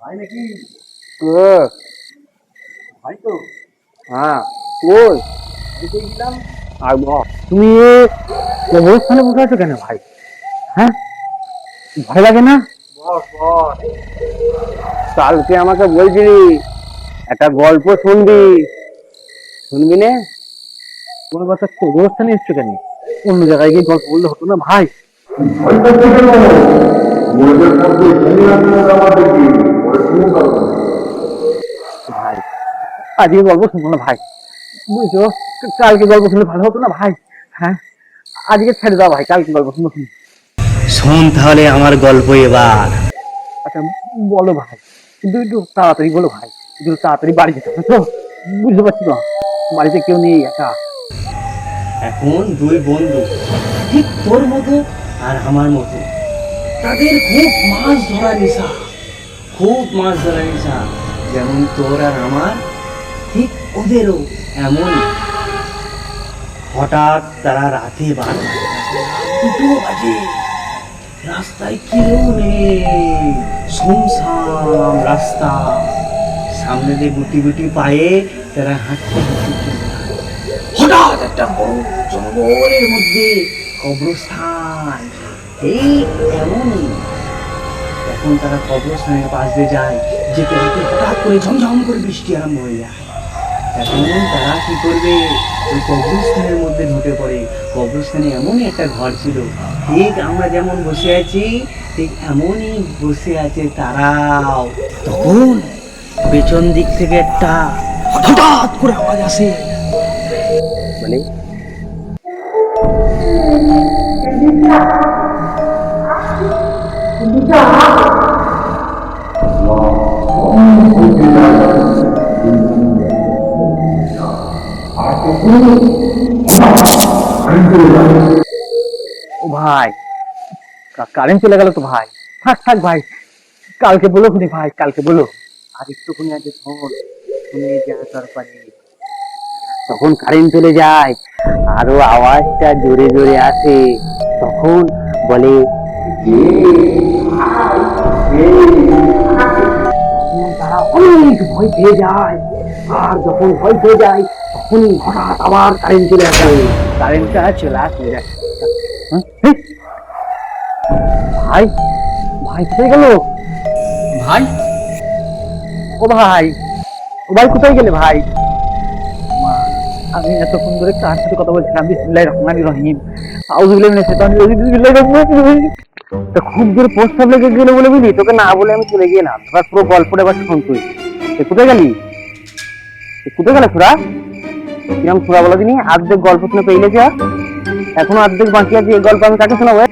ভাই নাকি? কে ভাই তো। হ্যাঁ। গেলাম। আর ব- তুমি কবরস্থানে বসে আছো কেন ভাই? হ্যাঁ? ভয় লাগে না? কালকে আমাকে বলছিলি একটা গল্প শুনবি। শুনবি না? তোমার বাচ্চা কবরস্থানে এসছো কেন? অন্য জায়গায় গিয়ে গল্প বললে হতো না ভাই। ভাই আজকে গল্প শুনব না ভাই। বুঝছ? কালকে গল্প শুনলে ভালো হতো না ভাই? হ্যাঁ? আজকে ছেড়ে দাও ভাই কালকে গল্প শুনব। শোন তাহলে আমার গল্প এবার। আচ্ছা বলো ভাই। কিন্তু একটু তাড়াতাড়ি বলো ভাই। একটু তাড়াতাড়ি বাড়ি যেতে হবে তো। বুঝতে পারছি না বাড়িতে কেউ নেই একা। এখন দুই বন্ধু। ঠিক তোর মতো আর আমার মতো। তাদের খুব মাছ ধরা নেশা। খুব মাছ ধরা নেশা যেমন তোর আর আমার, ঠিক ওদেরও এমন হঠাৎ তারা রাতে বার। দুটো বাজে। রাস্তায় কেউ নেই। রাস্তা। সামনে দিয়ে গুটি গুটি পায়ে তারা হাঁটতে হাঁটতে হঠাৎ একটা বড় জঙ্গলের মধ্যে কবরস্থান। এই এমনই। এখন তারা কবরস্থানের পাশ দিয়ে যায়, যেতে যেতে হঠাৎ করে ঝমঝম করে বৃষ্টি আরম্ভ হয়ে যায়। এখন তারা কি করবে? ওই কবরস্থানের মধ্যে ঢুকে পড়ে। কবরস্থানে এমনই একটা ঘর ছিল। ঠিক আমরা যেমন বসে আছি, ঠিক এমনই বসে আছে তারাও। তখন পেছন দিক থেকে একটা হঠাৎ করে আওয়াজ আসে। মানে ও ভাই কারেন্ট চলে গেল তো ভাই থাক থাক ভাই কালকে বলো খুনি ভাই কালকে বলো আর একটুখানি আগে শোন শুনে যা তারপরে তখন কারেন্ট চলে যায় আরও আওয়াজটা জোরে জোরে আসে তখন বলে তারা অনেক ভয় পেয়ে যায় আর যখন ভয় পেয়ে যায় তখনই হঠাৎ আবার কারেন্ট চলে আসে। কারেন্টটা চলে আসে হ্যাঁ? ভাই ভাই কোথায় গেল? ভাই? ও ভাই ও ভাই কোথায় গেলে ভাই? আমি এতক্ষণ ধরে কার সাথে কথা বলছিলাম? বিসমিল্লাহির রহমানির রহিম। আউযুবিল্লাহি মিনাশ শাইতানির রাজিম। বিসমিল্লাহির রহমানির রহিম। তা খুব জোরে প্রস্তাব লেগে গেল বলে বুঝলি? তোকে না বলে আমি চলে গেলাম এবার পুরো গল্পটা এবার শোন তুই। কোথায় গেলি? কোথায় গেলে সুরা কিরম খুড়া বলো দিনি অর্ধেক গল্প শুনে পেয়ে যা এখনও অর্ধেক বাকি আছে, এই গল্প আমি কাকে শোনাবো?